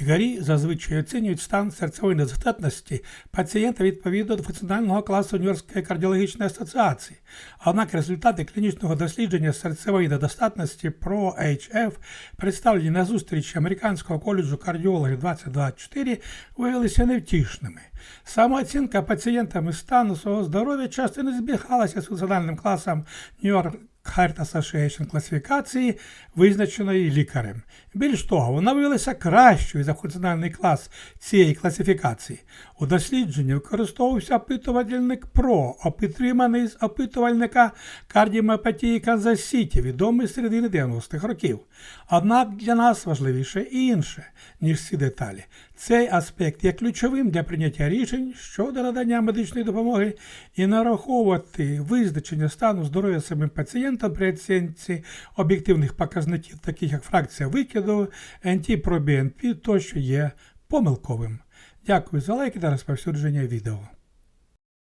Лікарі зазвичай оцінюють стан серцевої недостатності пацієнта відповідно до функціонального класу Нью-Йоркської кардіологічної асоціації. Однак результати клінічного дослідження серцевої недостатності про HF, представлені на зустрічі Американського коледжу кардіологів 2024, виявилися невтішними. Самооцінка пацієнтами стану свого здоров'я часто не збігалася з функціональним класом Нью-Йорк Heart Association класифікації, визначеної лікарем. Більш того, вона виявилася кращою за функціональний клас цієї класифікації. У дослідженні використовувався опитувальник ПРО, підтриманий з опитувальника кардіоміопатії Канзас Сіті, відомий з середини 90-х років. Однак для нас важливіше і інше, ніж ці деталі. Цей аспект є ключовим для прийняття рішень щодо надання медичної допомоги і нараховувати визначення стану здоров'я самим пацієнтам при оцінці об'єктивних показників, таких як фракція викиду, НТ-ПроБНП, тощо є помилковим. Дякую за лайки та розповсюдження відео.